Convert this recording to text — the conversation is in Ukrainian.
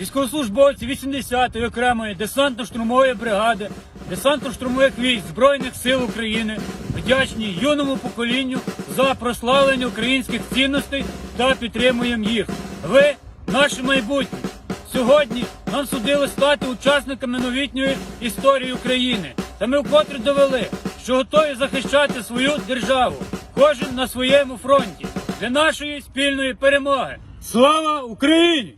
військовослужбовці 80-ї окремої десантно-штурмової бригади, десантно-штурмових військ Збройних сил України вдячні юному поколінню за прославлення українських цінностей та підтримуємо їх. Ви наше майбутнє. Сьогодні нам судили стати учасниками новітньої історії України. Та ми вкотре довели, що готові захищати свою державу, кожен на своєму фронті для нашої спільної перемоги. Слава Україні!